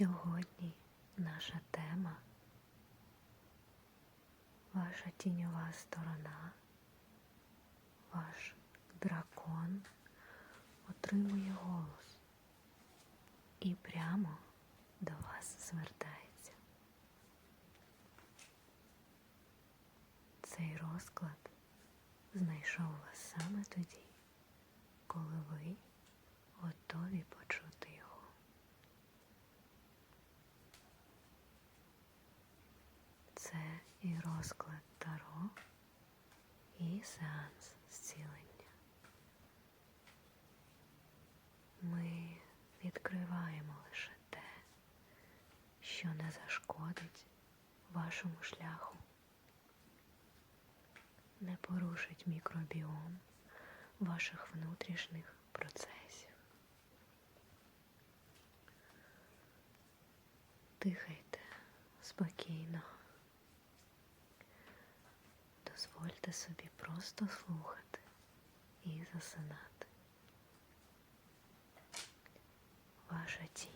Сьогодні наша тема ваша тіньова сторона, ваш дракон отримує голос і прямо до вас звертається. Цей розклад знайшов вас саме тоді, коли ви готові почути його. Це і розклад Таро, і сеанс зцілення. Ми відкриваємо лише те, що не зашкодить вашому шляху, не порушить мікробіом ваших внутрішніх процесів. Дихайте спокійно. Дозвольте собі просто слухати і засинати. Ваша тінь,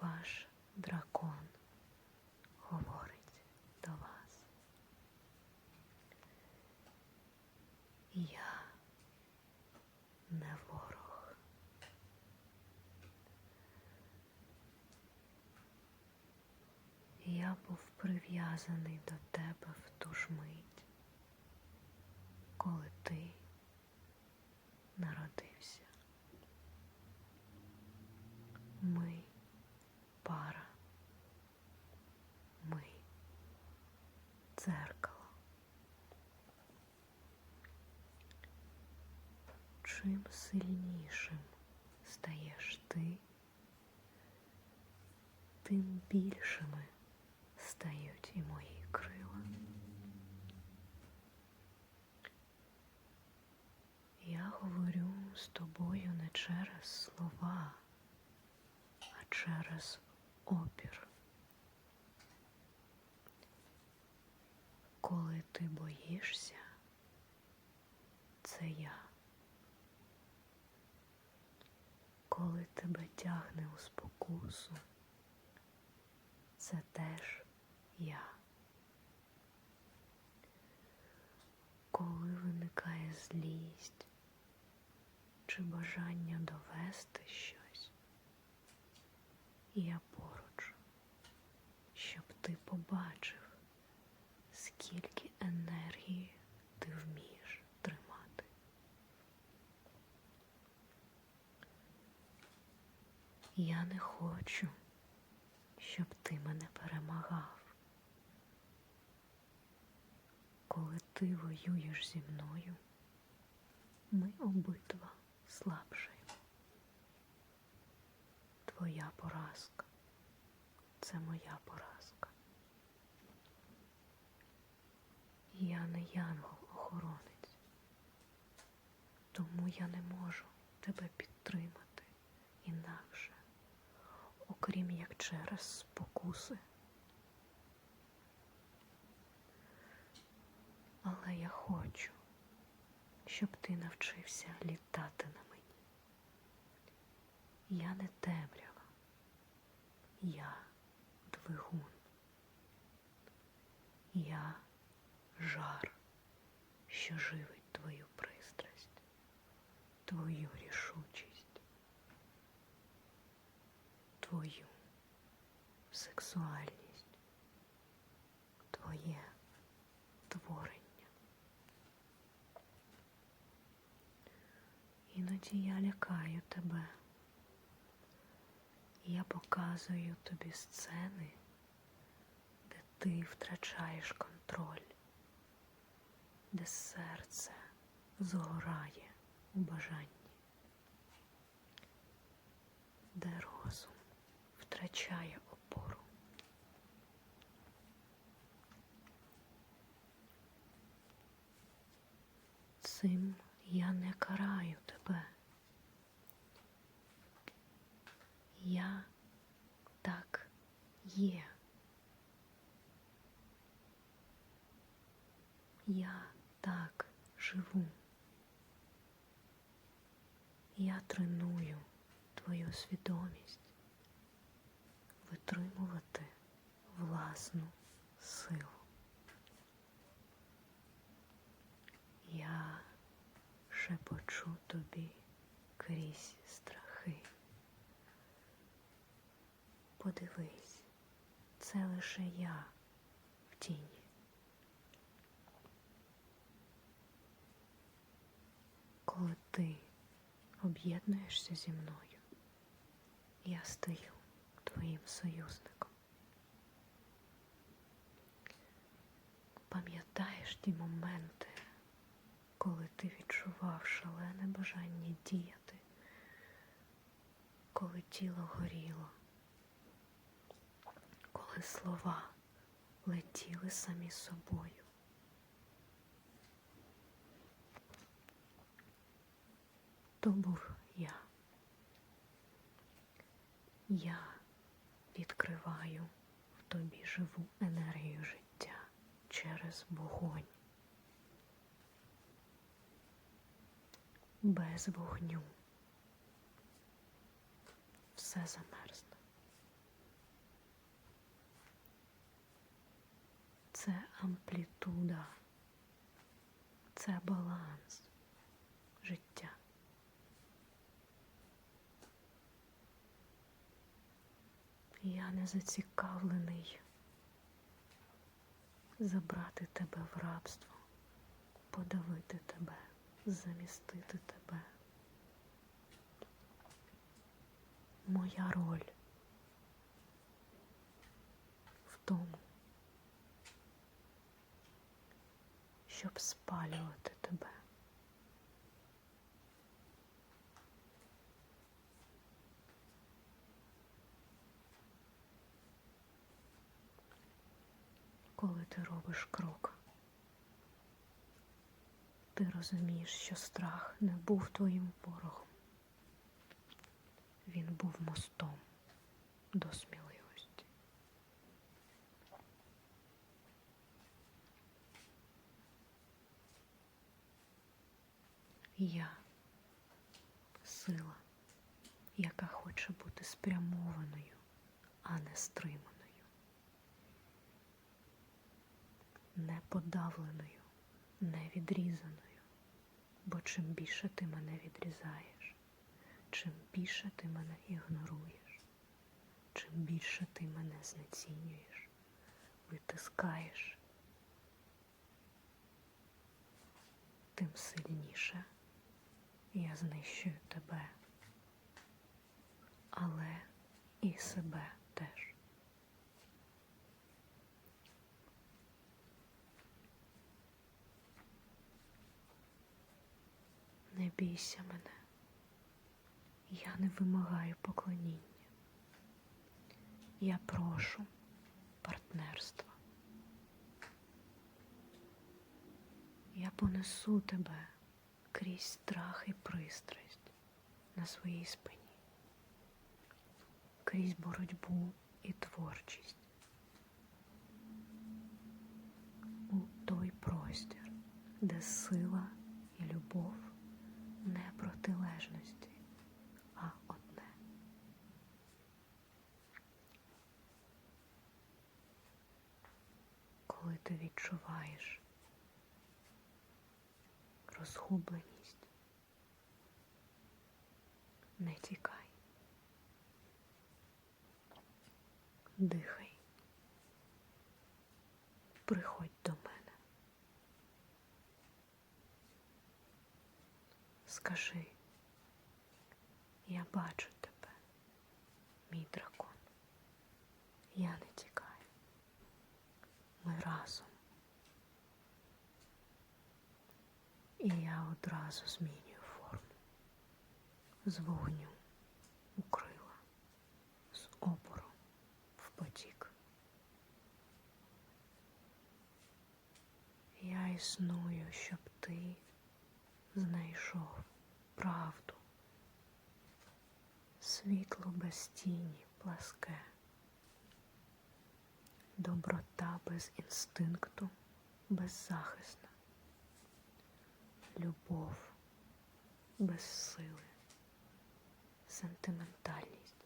ваш дракон говорить до вас. Я не ворог. Був прив'язаний до тебе в ту ж мить, коли ти народився. Ми пара. Ми дзеркало. Чим сильнішим стаєш ти, тим більшими стають і мої крила. Я говорю з тобою не через слова, а через опір. Коли ти боїшся, це я. Коли тебе тягне у спокусу, це теж я. Коли виникає злість чи бажання довести щось, я поруч, щоб ти побачив, скільки енергії ти вмієш тримати. Я не хочу, щоб ти мене перемагав. Коли ти воюєш зі мною, ми обидва слабшаємо. Твоя поразка це моя поразка. Я не янгол-охоронець, тому я не можу тебе підтримати інакше, окрім як через спокуси. Але я хочу, щоб ти навчився літати на мені. Я не темрява, я двигун. Я жар, що живить твою пристрасть, твою рішучість, твою сексуальність, Іноді я лякаю тебе. Я показую тобі сцени, де ти втрачаєш контроль, де серце згорає у бажанні, де розум втрачає опору. Цим я не караю тебе. Я так є. Я так живу. Я треную твою свідомість витримувати власну силу. Я шепочу тобі крізь страхи. Подивись, це лише я в тіні. Коли ти об'єднуєшся зі мною, я стаю твоїм союзником. Пам'ятаєш ті моменти, коли ти відчував шалене бажання діяти, коли тіло горіло, коли слова летіли самі собою. То був я. Я відкриваю в тобі живу енергію життя через вогонь. Без вогню все замерзне. Це амплітуда, це баланс життя. Я не зацікавлений забрати тебе в рабство, подавити тебе, замістити тебе. Моя роль в тому, щоб спалювати тебе. Коли ти робиш крок, ти розумієш, що страх не був твоїм ворогом. Він був мостом до сміливості. Я сила, яка хоче бути спрямованою, а не стриманою, не подавленою, не відрізаною. Бо чим більше ти мене відрізаєш, чим більше ти мене ігноруєш, чим більше ти мене знецінюєш, витискаєш, тим сильніше я знищую тебе, але і себе теж. Не бійся мене. Я не вимагаю поклоніння. Я прошу партнерства. Я понесу тебе крізь страх і пристрасть на своїй спині, крізь боротьбу і творчість. У той простір, де сила і любов не протилежності, а одне. Коли ти відчуваєш розгубленість, не тікай, дихай, приходь до мене. Скажи, я бачу тебе, мій дракон. Я не тікаю. Ми разом. І я одразу змінюю форму з вогню у крила, з опору в потік. Я існую, щоб ти знайшов правду, світло без тіні пласке, доброта без інстинкту, беззахисна, любов без сили, сентиментальність.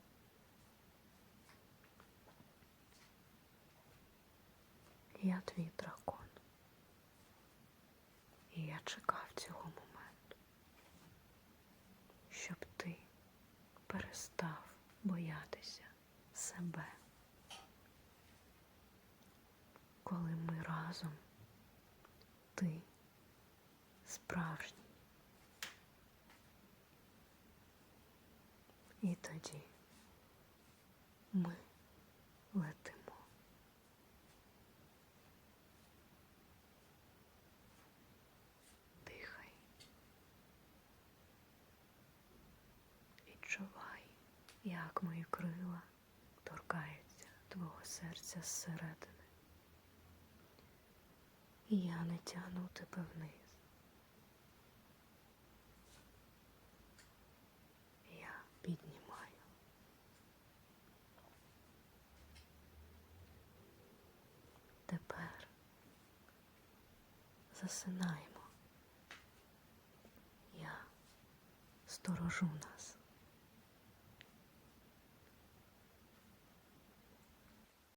Я твій дракон, і я чекав цього. Перестав боятися себе. Коли ми разом, ти справжній. І тоді ми летимо. Дихай. Відчувай, як мої крила торкаються твого серця зсередини. І я не тягну тебе вниз. Я піднімаю. Тепер засинаємо. Я сторожу нас.